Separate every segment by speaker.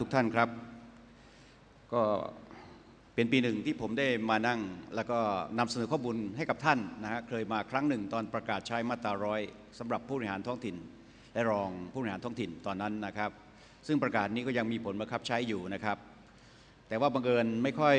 Speaker 1: ทุกท่านครับ ก็เป็นปีหนึ่งที่ผมได้มานั่ง แล้วก็นำเสนอข้อมูลให้กับท่านนะฮะเคยมาครั้งหนึ่งตอนประกาศใช้มาตราร้อยสำหรับผู้บริหารท้องถิ่น และรองผู้บริหารท้องถิ่นตอนนั้นนะครับ ซึ่งประกาศนี้ก็ยังมีผลบังคับใช้อยู่นะครับ แต่ว่าบังเอิญไม่ค่อย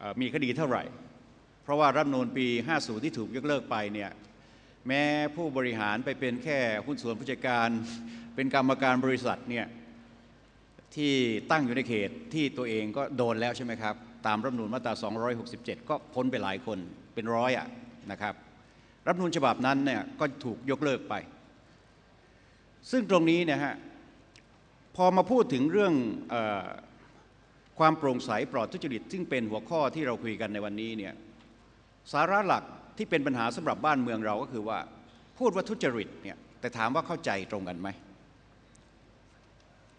Speaker 1: ออมีคดีเท่าไหร่ เพราะว่ารัฐนูญปี 50 ที่ถูกยกเลิกไปเนี่ยแม้ผู้บริหารไปเป็นแค่หุ้นส่วนผู้จัดการ เป็นกรรมการบริษัทเนี่ย ที่ตั้งอยู่ในเขตที่ตัวเองก็โดนแล้วใช่ไหมครับ ตามรัฐมนูญมาตรา 267 ก็พ้นไปหลายคนเป็นร้อยอะนะครับรัฐมนูญฉบับนั้นเนี่ยก็ถูกยกเลิกไป ซึ่งตรงนี้นี่ยฮะพอมาพูดถึงเรื่องออความโปร่งใสปลอดทุจริตซึ่งเป็นหัวข้อที่เราคุยกันในวันนี้เนี่ยสาระหลักที่เป็นปัญหาสำหรับบ้านเมืองเราก็คือว่า พูดว่าทุจริตเนี่ยแต่ถามว่าเข้าใจตรงกันไหม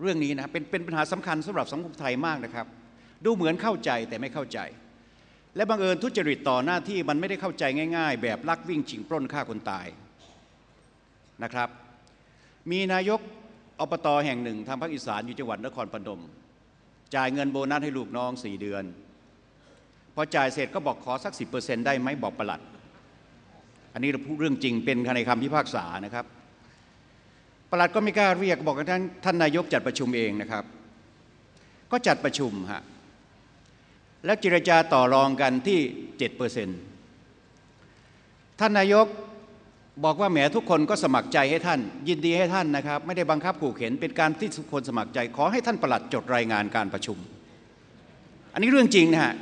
Speaker 1: เรื่องนี้นะเป็นเป็นปัญหาสำคัญสำหรับสังคมไทยมากนะครับ ดูเหมือนเข้าใจแต่ไม่เข้าใจ และบังเอิญทุจริตต่อหน้าที่มันไม่ได้เข้าใจง่าย ๆ แบบลักวิ่งชิงปล้นฆ่าคนตายนะครับ มีนายกอบตแห่งหนึ่งทางภาคอีสานอยู่จังหวัดนครปฐมจ่ายเงินโบนัสให้ลูกน้องสี่เดือน พอจ่ายเสร็จก็บอกขอสักสิได้ไหมบอกประหลัด อันนี้เราพูดเรื่องจริงเป็นในคำพิพากษานะครับ ประหลัดก็ไม่กล้าเรียกบอกกับท่านท่านนายกจัดประชุมเองนะครับ ก็จัดประชุมฮะแล้วเจรจาต่อรองกันที่7%ท่านนายกบอกว่าแหมทุกคนก็สมัครใจให้ท่าน ยินดีให้ท่านนะครับ ไม่ได้บังคับขู่เข็นเป็นการที่ทุกคนสมัครใจ ขอให้ท่านประหลัดจดรายงานการประชุม อันนี้เรื่องจริงนะฮะ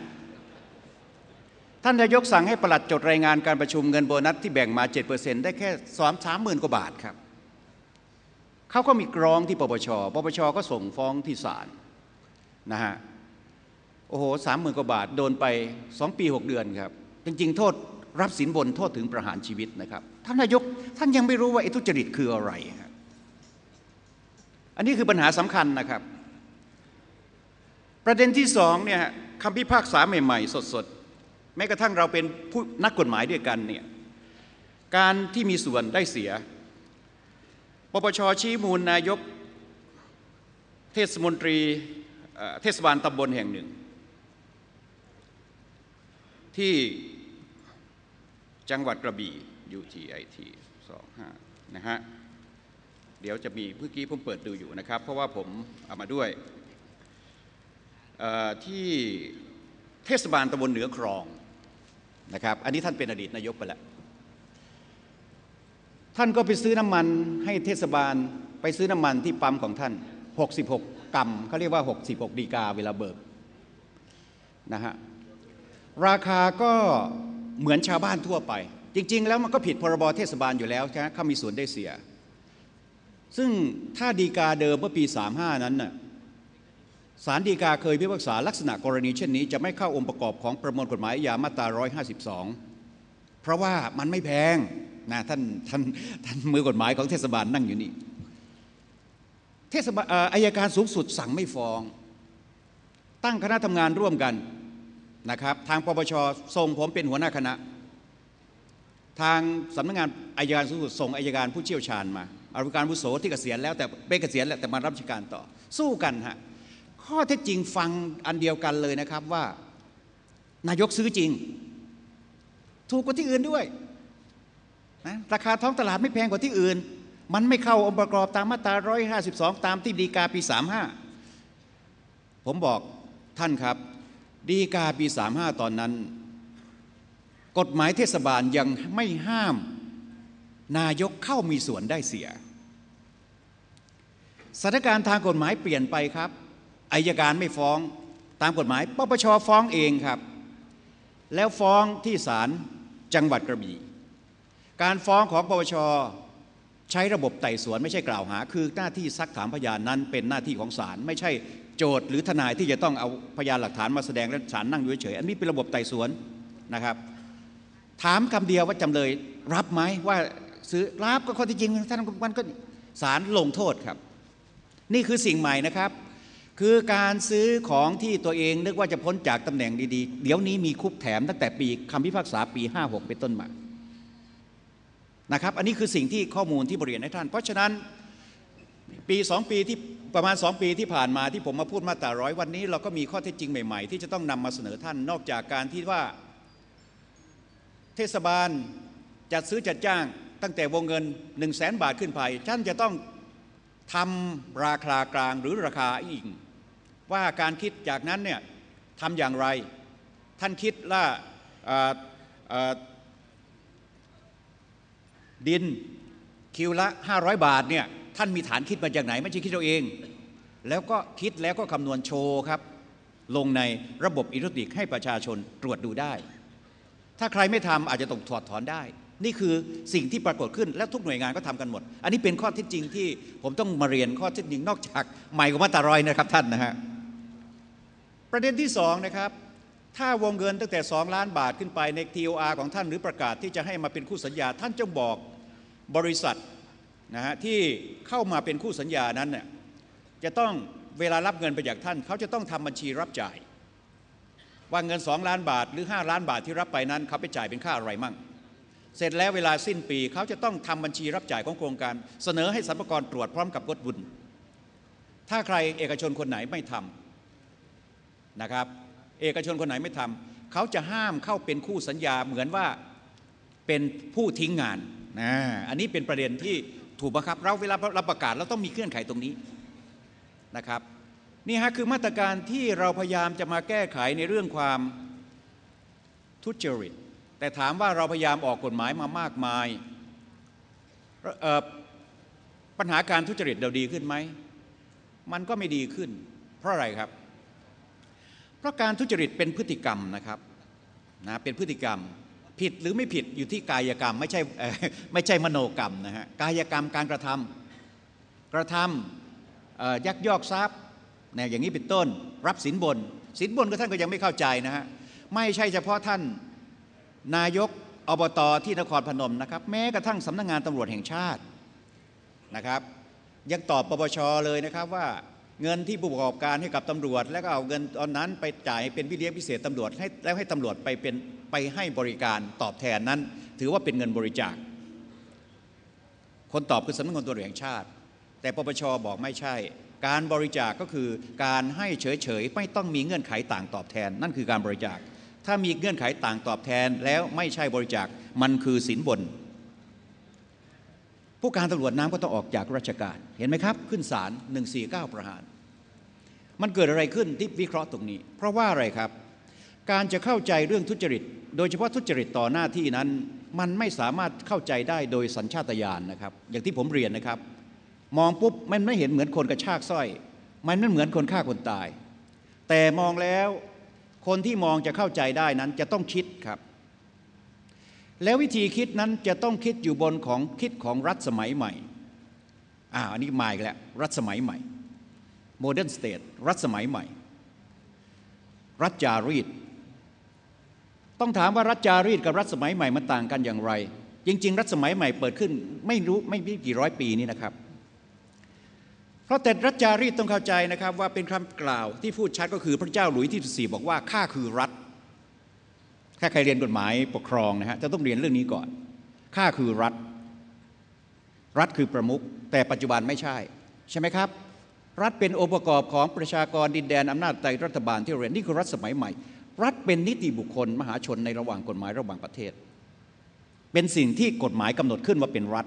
Speaker 1: ท่านนายกสั่งให้ประหลัดจดรายงานการประชุมเงินโบนัสที่แบ่งมา 7%ได้แค่สามสามหมื่นกว่าบาทครับ เขาก็มีกรองที่ปปช ปปชก็ส่งฟ้องที่ศาลนะฮะ โอ้โหสามหมื่นกว่าบาท โดนไปสองปีหกเดือนครับ จริง ๆ โทษรับสินบนโทษถึงประหารชีวิตนะครับ ท่านนายกท่านยังไม่รู้ว่าไอ้ทุจริตคืออะไรครับอันนี้คือปัญหาสำคัญนะครับ ประเด็นที่สองเนี่ยคำพิพากษาใหม่ ๆ สดๆ แม้กระทั่งเราเป็นผู้นักกฎหมายด้วยกันเนี่ยการที่มีส่วนได้เสีย ปปชชี้มูลนายกเทศมนตรีเทศบาลตำบลแห่งหนึ่ง ที่จังหวัดกระบี่ UTIT 25 นะฮะ เดี๋ยวจะมีเมื่อกี้ผมเปิดดูอยู่นะครับ เพราะว่าผมเอามาด้วย ที่เทศบาลตำบลเหนือครองนะครับ อันนี้ท่านเป็นอดีตนายกไปแล้ว ท่านก็ไปซื้อน้ำมันให้เทศบาลไปซื้อน้ำมันที่ปั๊มของท่าน 66 กรัมเขาเรียกว่า 66 ดีกาเวลาเบิกนะฮะราคาก็เหมือนชาวบ้านทั่วไป จริง ๆ แล้วมันก็ผิดพรบเทศบาลอยู่แล้วใช่ไหมเขามีส่วนได้เสีย ซึ่งถ้าดีกาเดิมเมื่อปี 35 นั้นน่ะศาลดีกาเคยพิพากษาลักษณะกรณีเช่นนี้ จะไม่เข้าองค์ประกอบของประมวลกฎหมายอาญามาตรา 152 เพราะว่ามันไม่แพง นะท่านท่านท่านมือกฎหมายของเทศบาลนั่งอยู่นี่เทศบาลอายการสูงสุดสั่งไม่ฟ้อง ตั้งคณะทำงานร่วมกันนะครับ ทางปปชส่งผมเป็นหัวหน้าคณะ ทางสำนักงานอายการสูงสุดส่งอายการผู้เชี่ยวชาญมาอายการผู้โสที่เกษียณแล้วแต่เป็นเกษียณแล้วแต่มารับราชการต่อ สู้กันฮะข้อเท็จจริงฟังอันเดียวกันเลยนะครับว่า นายกซื้อจริง ถูกกว่าที่อื่นด้วย นะราคาท้องตลาดไม่แพงกว่าที่อื่น มันไม่เข้าองค์ประกอบตามมาตรา 152 ตามที่ดีกาปี 35 ผมบอกท่านครับ ดีกาปี 35 ตอนนั้น กฎหมายเทศบาลยังไม่ห้าม นายกเข้ามีส่วนได้เสียสถานการณ์ทางกฎหมายเปลี่ยนไปครับอายการไม่ฟ้องตามกฎหมายปปชฟ้องเองครับ แล้วฟ้องที่ศาลจังหวัดกระบี่ การฟ้องของปปชใช้ระบบไต่สวนไม่ใช่กล่าวหา คือหน้าที่ซักถามพยานนั้นเป็นหน้าที่ของศาลไม่ใช่โจทย์หรือทนายที่จะต้องเอาพยานหลักฐานมาแสดงและศาลนั่งอยู่เฉยอันนี้เป็นระบบไต่สวนนะครับ ถามคำเดียวว่าจำเลยรับไหมว่าซื้อรับก็ข้อที่จริงท่านมันก็ศาลลงโทษครับ นี่คือสิ่งใหม่นะครับ คือการซื้อของที่ตัวเองนึกว่าจะพ้นจากตำแหน่งดีๆ เดี๋ยวนี้มีคุกแถมตั้งแต่ปีคำพิพากษาปี 56 เป็นต้นมา นะครับ อันนี้คือสิ่งที่ข้อมูลที่บริเรียนให้ท่าน เพราะฉะนั้นปีสองปีที่ประมาณ 2 ปีที่ผ่านมาที่ผมมาพูดมาตราร้อยวันนี้ เราก็มีข้อเท็จจริงใหม่ ๆ ที่จะต้องนำมาเสนอท่านนอกจากการที่ว่า เทศบาลจัดซื้อจัดจ้างตั้งแต่วงเงิน 1 0 0 0 0แสนบาทขึ้นไปท่านจะต้องทำราคากลางหรือราคาอิงว่าการคิดจากนั้นเนี่ยทำอย่างไร ท่านคิดว่า ดินคิวละ 500 บาทเนี่ยท่านมีฐานคิดมาจากไหน ไม่ใช่คิดเอาเอง แล้วก็คิดแล้วก็คำนวณโชว์ครับ ลงในระบบอิเล็กทรอนิกส์ให้ประชาชนตรวจดูได้ ถ้าใครไม่ทำอาจจะต้องถอดถอนได้ นี่คือสิ่งที่ปรากฏขึ้นและทุกหน่วยงานก็ทำกันหมด อันนี้เป็นข้อเท็จจริงที่ผมต้องมาเรียนข้อเท็จจริงนอกจากใหม่กว่ามาตรารอยนะครับท่านนะฮะประเด็นที่สองนะครับถ้าวงเงินตั้งแต่ 2 ล้านบาทขึ้นไปใน TOR ของท่านหรือประกาศที่จะให้มาเป็นคู่สัญญา ท่านจงบอก บริษัทนะฮะที่เข้ามาเป็นคู่สัญญานั้นเนี่ยจะต้องเวลารับเงินไปจากท่าน เขาจะต้องทำบัญชีรับจ่าย ว่าเงิน 2 ล้านบาทหรือ 5 ล้านบาทที่รับไปนั้น เขาไปจ่ายเป็นค่าอะไรมั่ง เสร็จแล้วเวลาสิ้นปีเขาจะต้องทำบัญชีรับจ่ายของโครงการ เสนอให้สรรพากรตรวจพร้อมกับกดบุญถ้าใครเอกชนคนไหนไม่ทำนะครับ เอกชนคนไหนไม่ทำเขาจะห้ามเข้าเป็นคู่สัญญาเหมือนว่าเป็นผู้ทิ้งงาน นะอันนี้เป็นประเด็นที่ถูกบังคับ เราเวลาเราประกาศเราต้องมีเงื่อนไขตรงนี้นะครับนี่ฮะคือมาตรการที่เราพยายามจะมาแก้ไขในเรื่องความทุจริต แต่ถามว่าเราพยายามออกกฎหมายมามากมาย ปัญหาการทุจริตเราดีขึ้นไหม มันก็ไม่ดีขึ้น เพราะอะไรครับ เพราะการทุจริตเป็นพฤติกรรมนะครับนะเป็นพฤติกรรม ผิดหรือไม่ผิดอยู่ที่กายกรรมไม่ใช่ไม่ใช่มโนกรรมนะฮะกายกรรมการกระทำกระทำยักยอกทรัพย์นี่ยอย่างนี้เป็นต้น รับสินบน สินบนก็ท่านก็ยังไม่เข้าใจนะฮะไม่ใช่เฉพาะท่านนายกอบตที่นครพนมนะครับแม้กระทั่งสำนักงานตำรวจแห่งชาตินะครับ ยังตอบปปชเลยนะครับว่า เงินที่ผู้ประกอบการให้กับตำรวจ แล้วก็เอาเงินตอนนั้นไปจ่ายเป็นวิเลี้ยงพิเศษตำรวจให้แล้วให้ตำรวจไปเป็นไปให้บริการตอบแทนนั้น ถือว่าเป็นเงินบริจาค คนตอบคือสำนักงานตำรวจแห่งชาติ แต่ปปชบอกไม่ใช่ การบริจาคก็คือการให้เฉยๆไม่ต้องมีเงื่อนไขต่างตอบแทน นั่นคือการบริจาค ถ้ามีเงื่อนไขต่างตอบแทนแล้วไม่ใช่บริจาคมันคือสินบนผู้การตำรวจน้ำก็ต้องออกจากราชการ เห็นไหมครับ ขึ้นศาล149 ประหาร มันเกิดอะไรขึ้นที่วิเคราะห์ตรงนี้ เพราะว่าอะไรครับ การจะเข้าใจเรื่องทุจริต โดยเฉพาะทุจริตต่อหน้าที่นั้น มันไม่สามารถเข้าใจได้โดยสัญชาตญาณนะครับ อย่างที่ผมเรียนนะครับ มองปุ๊บมันไม่เห็นเหมือนคนกระชากสร้อย มันไม่เหมือนคนฆ่าคนตาย แต่มองแล้วคนที่มองจะเข้าใจได้นั้นจะต้องคิดครับ แล้ววิธีคิดนั้นจะต้องคิดอยู่บนของคิดของรัฐสมัยใหม่อ่าอันนี้มาอีกแล้วรัฐสมัยใหม่ โมเดิร์นสเตทรัฐสมัยใหม่ รัฐจารีต ต้องถามว่ารัฐจารีตกับรัฐสมัยใหม่มันต่างกันอย่างไร จริง ๆ รัฐสมัยใหม่เปิดขึ้น ไม่รู้ไม่กี่ร้อยปีนี้นะครับ เพราะแต่รัฐจารีตต้องเข้าใจนะครับว่าเป็นคำกล่าวที่พูดชัดก็คือพระเจ้าหลุยที่14บอกว่าข้าคือรัฐถ้าใครเรียนกฎหมายปกครองนะฮะจะต้องเรียนเรื่องนี้ก่อนข้าคือรัฐ รัฐคือประมุขแต่ปัจจุบันไม่ใช่ ใช่ไหมครับ รัฐเป็นองค์ประกอบของประชากรดินแดนอำนาจใต้รัฐบาลที่เรียนนี่คือรัฐสมัยใหม่ รัฐเป็นนิติบุคคลมหาชนในระหว่างกฎหมายระหว่างประเทศ เป็นสิ่งที่กฎหมายกำหนดขึ้นว่าเป็นรัฐ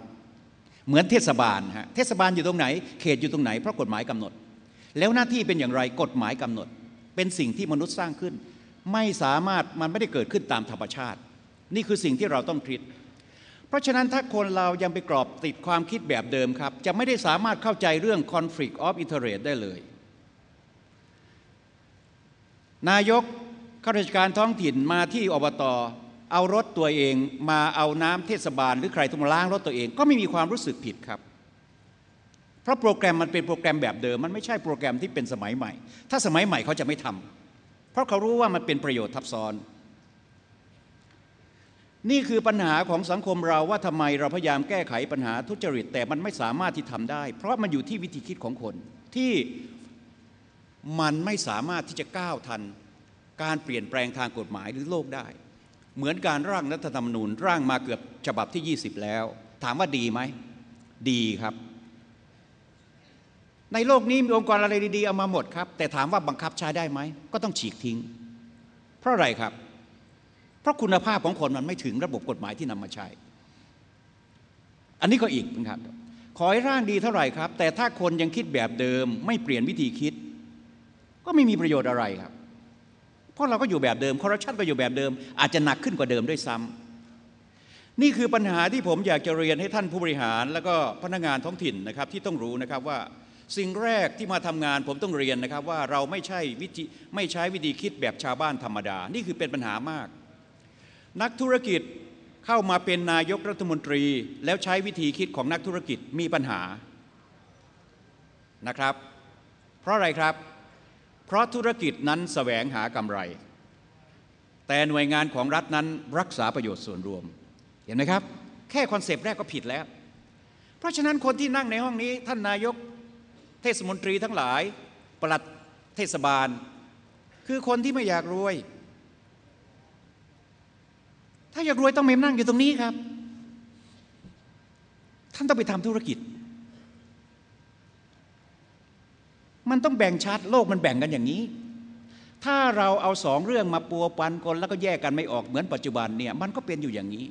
Speaker 1: เหมือนเทศบาลฮะเทศบาลอยู่ตรงไหน เขตอยู่ตรงไหนเพราะกฎหมายกำหนด แล้วหน้าที่เป็นอย่างไรกฎหมายกำหนด เป็นสิ่งที่มนุษย์สร้างขึ้น ไม่สามารถมันไม่ได้เกิดขึ้นตามธรรมชาติ นี่คือสิ่งที่เราต้องคิด ราะฉะนั้นถ้าคนเรายังไปกรอบติดความคิดแบบเดิมครับ จะไม่ได้สามารถเข้าใจเรื่อง conflict of interest ได้เลย นายกข้าราชการท้องถิ่นมาที่อบตเอารถตัวเองมาเอาน้ำเทศบาล หรือใครต้องมาล้างรถตัวเอง ก็ไม่มีความรู้สึกผิดครับ เพราะโปรแกรมมันเป็นโปรแกรมแบบเดิม มันไม่ใช่โปรแกรมที่เป็นสมัยใหม่ ถ้าสมัยใหม่เขาจะไม่ทำเพราะเขารู้ว่ามันเป็นประโยชน์ทับซ้อน นี่คือปัญหาของสังคมเราว่าทำไมเราพยายามแก้ไขปัญหาทุจริต แต่มันไม่สามารถที่ทำได้ เพราะมันอยู่ที่วิธีคิดของคน ที่มันไม่สามารถที่จะก้าวทัน การเปลี่ยนแปลงทางกฎหมายหรือโลกได้ เหมือนการร่างรัฐธรรมนูญร่างมาเกือบฉบับที่ 20 แล้ว ถามว่าดีไหม ดีครับ ในโลกนี้มีองค์กรอะไรดีๆเอามาหมดครับ แต่ถามว่าบังคับใช้ได้ไหมก็ต้องฉีกทิ้ง เพราะอะไรครับ เพราะคุณภาพของคนมันไม่ถึงระบบกฎหมายที่นำมาใช้ อันนี้ก็อีกนะครับ ขอให้ร่างดีเท่าไหร่ครับ แต่ถ้าคนยังคิดแบบเดิม ไม่เปลี่ยนวิธีคิด ก็ไม่มีประโยชน์อะไรครับ เพราะเราก็อยู่แบบเดิมคอร์รัปชันก็อยู่แบบเดิม อาจจะหนักขึ้นกว่าเดิมด้วยซ้ำนี่คือปัญหาที่ผมอยากจะเรียนให้ท่านผู้บริหาร แล้วก็พนักงานท้องถิ่นนะครับที่ต้องรู้นะครับว่าสิ่งแรกที่มาทำงานผมต้องเรียนนะครับว่าเราไม่ใช่วิธีไม่ใช้วิธีคิดแบบชาวบ้านธรรมดา นี่คือเป็นปัญหามาก นักธุรกิจเข้ามาเป็นนายกรัฐมนตรี แล้วใช้วิธีคิดของนักธุรกิจมีปัญหานะครับ เพราะอะไรครับ เพราะธุรกิจนั้นแสวงหากำไร แต่หน่วยงานของรัฐนั้นรักษาประโยชน์ส่วนรวม เห็นไหมครับ แค่คอนเซปต์แรกก็ผิดแล้ว เพราะฉะนั้นคนที่นั่งในห้องนี้ท่านนายกเทศมนตรีทั้งหลายปลัดเทศบาล คือคนที่ไม่อยากรวย ถ้าอยากรวยต้องมานั่งอยู่ตรงนี้ครับ ท่านต้องไปทำธุรกิจ มันต้องแบ่งชัดโลกมันแบ่งกันอย่างนี้ ถ้าเราเอาสองเรื่องมาปัวปันกันแล้วก็แยกกันไม่ออกเหมือนปัจจุบันเนี่ยมันก็เป็นอยู่อย่างนี้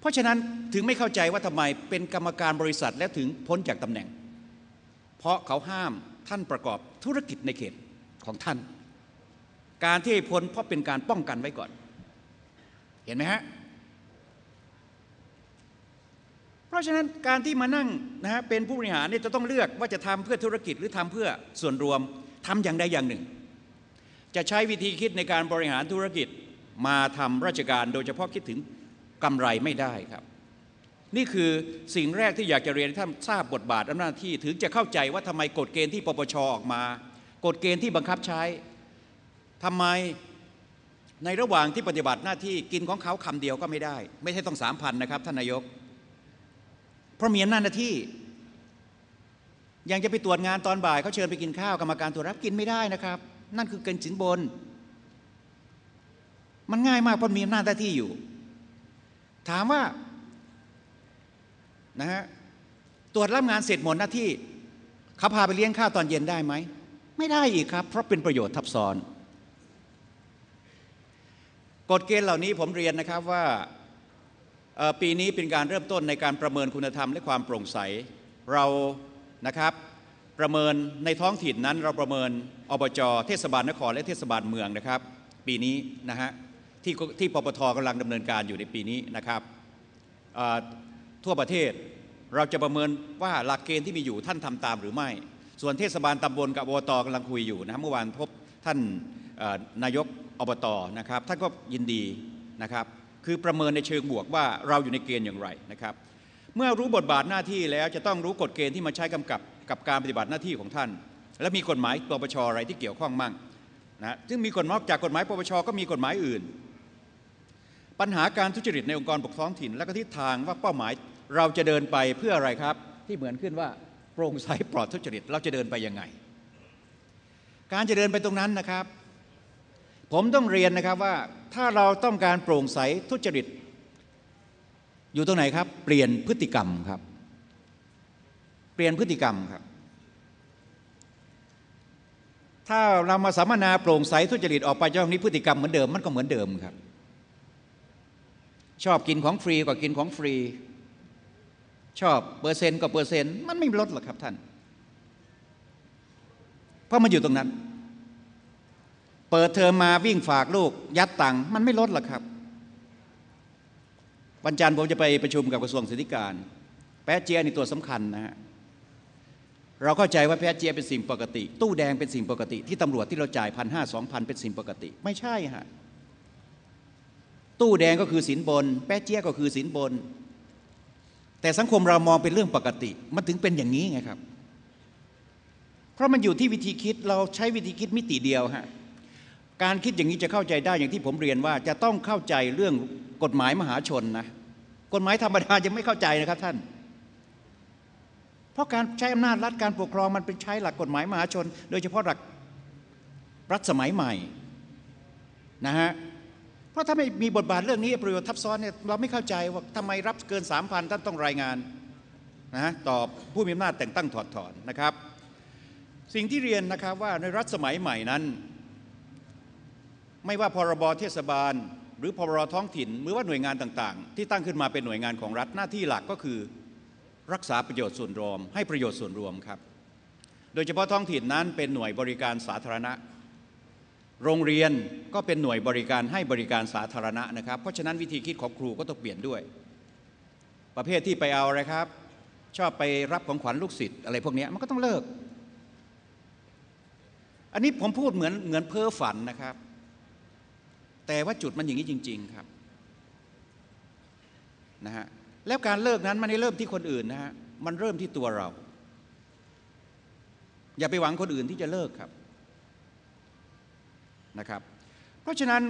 Speaker 1: เพราะฉะนั้นถึงไม่เข้าใจว่าทำไมเป็นกรรมการบริษัทและถึงพ้นจากตำแหน่ง เพราะเขาห้ามท่านประกอบธุรกิจในเขตของท่าน การที่พ้นเพราะเป็นการป้องกันไว้ก่อน ห็นไหมฮะ เพราะฉะนั้นการที่มานั่งนะฮะเป็นผู้บริหารเนี่ยจะต้องเลือกว่าจะทำเพื่อธุรกิจหรือทำเพื่อส่วนรวมทำอย่างใดอย่างหนึ่ง จะใช้วิธีคิดในการบริหารธุรกิจมาทำราชการโดยเฉพาะคิดถึงกำไรไม่ได้ครับ นี่คือสิ่งแรกที่อยากจะเรียนให้ท่านทราบบทบาทอำนาจที่ถึงจะเข้าใจว่าทำไมกฎเกณฑ์ที่ปปชออกมา กฎเกณฑ์ที่บังคับใช้ทำไม ในระหว่างที่ปฏิบัติหน้าที่กินของเขาคำเดียวก็ไม่ได้ ไม่ใช่ต้องสามพันนะครับท่านนายก เพราะมีอำนาจหน้าที่ ยังจะไปตรวจงานตอนบ่ายเขาเชิญไปกินข้าวกรรมการตรวจรับกินไม่ได้นะครับ นั่นคือเกินสินบน มันง่ายมากเพราะมีอำนาจหน้าที่อยู่ ถามว่านะฮะตรวจรับงานเสร็จหมดหน้าที่เขาพาไปเลี้ยงข้าวตอนเย็นได้ไหมไม่ได้อีกครับ เพราะเป็นประโยชน์ทับซ้อน กฎเกณฑ์เหล่านี้ผมเรียนนะครับว่าปีนี้เป็นการเริ่มต้นในการประเมินคุณธรรมและความโปร่งใส เรานะครับประเมินในท้องถิ่นนั้น เราประเมินอบจเทศบาลนครและเทศบาลเมืองนะครับ ปีนี้นะฮะที่ที่ปปทกำลังดำเนินการอยู่ในปีนี้นะครับทั่วประเทศเราจะประเมินว่าหลักเกณฑ์ที่มีอยู่ท่านทำตามหรือไม่ ส่วนเทศบาลตำบลกับอบตกำลังคุยอยู่นะครับเมื่อวานพบท่าน นายกอบตนะครับท่านก็ยินดีนะครับคือประเมินในเชิงบวกว่าเราอยู่ในเกณฑ์อย่างไรนะครับ เมื่อรู้บทบาทหน้าที่แล้วจะต้องรู้กฎเกณฑ์ที่มาใช้กำกับกับการปฏิบัติหน้าที่ของท่าน และมีกฎหมายปปชอะไรที่เกี่ยวข้องมั่งนะซึ่งมีกฎหมายจากกฎหมายปปชก็มีกฎหมายอื่น ปัญหาการทุจริตในองค์กรปกครองถิ่น และก็ทิศทางว่าเป้าหมายเราจะเดินไปเพื่ออะไรครับ ที่เหมือนขึ้นว่าโปร่งใสปลอดทุจริตเราจะเดินไปยังไง การจะเดินไปตรงนั้นนะครับ ผมต้องเรียนนะครับว่าถ้าเราต้องการโปร่งใสทุจริต อยู่ตรงไหนครับ เปลี่ยนพฤติกรรมครับ เปลี่ยนพฤติกรรมครับ ถ้าเรามาสัมมนาโปร่งใสทุจริตออกไปจากนี้พฤติกรรมเหมือนเดิมมันก็เหมือนเดิมครับ ชอบกินของฟรีก็กินของฟรี ชอบเปอร์เซ็นต์ก็เปอร์เซ็นต์มันไม่ลดหรอกครับท่าน เพราะมันอยู่ตรงนั้น เปิดเทอมมาวิ่งฝากลูก ยัดตังค์มันไม่ลดหรอกครับ วันจันทร์ผมจะไปประชุมกับกระทรวงศึกษาธิการ แป๊ะเจียนี่ตัวสำคัญนะฮะเราเข้าใจว่าแป๊ะเจียเป็นสิ่งปกติ ตู้แดงเป็นสิ่งปกติ ที่ตำรวจที่เราจ่ายพันห้าสองพันเป็นสิ่งปกติ ไม่ใช่ฮะตู้แดงก็คือสินบน แป๊ะเจียก็คือสินบน แต่สังคมเรามองเป็นเรื่องปกติ มันถึงเป็นอย่างนี้ไงครับ เพราะมันอยู่ที่วิธีคิดเราใช้วิธีคิดมิติเดียวฮะ การคิดอย่างนี้จะเข้าใจได้อย่างที่ผมเรียนว่า จะต้องเข้าใจเรื่องกฎหมายมหาชนนะกฎหมายธรรมดายังไม่เข้าใจนะครับท่าน เพราะการใช้อำนาจรัฐการปกครองมันเป็นใช้หลักกฎหมายมหาชน โดยเฉพาะหลักรัฐสมัยใหม่นะฮะเพราะถ้าไม่มีบทบาทเรื่องนี้ประโยชน์ทับซ้อนเนี่ยเราไม่เข้าใจว่าทำไมรับเกินสามพันท่านต้องรายงานนะต่อผู้มีอำนาจแต่งตั้งถอดถอนนะครับ สิ่งที่เรียนนะครับว่าในรัฐสมัยใหม่นั้น ไม่ว่าพรบเทศบาล หรือพรบท้องถิ่นหรือว่าหน่วยงานต่างๆ ที่ตั้งขึ้นมาเป็นหน่วยงานของรัฐหน้าที่หลักก็คือ รักษาประโยชน์ส่วนรวม ให้ประโยชน์ส่วนรวมครับ โดยเฉพาะท้องถิ่นนั้นเป็นหน่วยบริการสาธารณะ โรงเรียนก็เป็นหน่วยบริการให้บริการสาธารณะนะครับ เพราะฉะนั้นวิธีคิดของครูก็ต้องเปลี่ยนด้วย ประเภทที่ไปเอาอะไรครับ ชอบไปรับของขวัญลูกศิษย์อะไรพวกนี้มันก็ต้องเลิก อันนี้ผมพูดเหมือนเหมือนเพ้อฝันนะครับ แต่ว่าจุดมันอย่างนี้จริง ๆครับนะฮะแล้วการเลิกนั้นมันไม่ได้เริ่มที่คนอื่นนะฮะมันเริ่มที่ตัวเรา อย่าไปหวังคนอื่นที่จะเลิกครับนะครับ เพราะฉะนั้น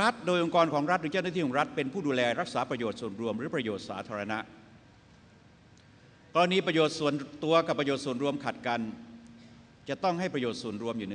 Speaker 1: รัฐโดยองค์กรของรัฐหรือเจ้าหน้าที่ของรัฐเป็นผู้ดูแลรักษาประโยชน์ส่วนรวม หรือประโยชน์สาธารณะ กรณีประโยชน์ส่วนตัวกับประโยชน์ส่วนรวมขัดกัน จะต้องให้ประโยชน์ส่วนรวมอยู่เหนือ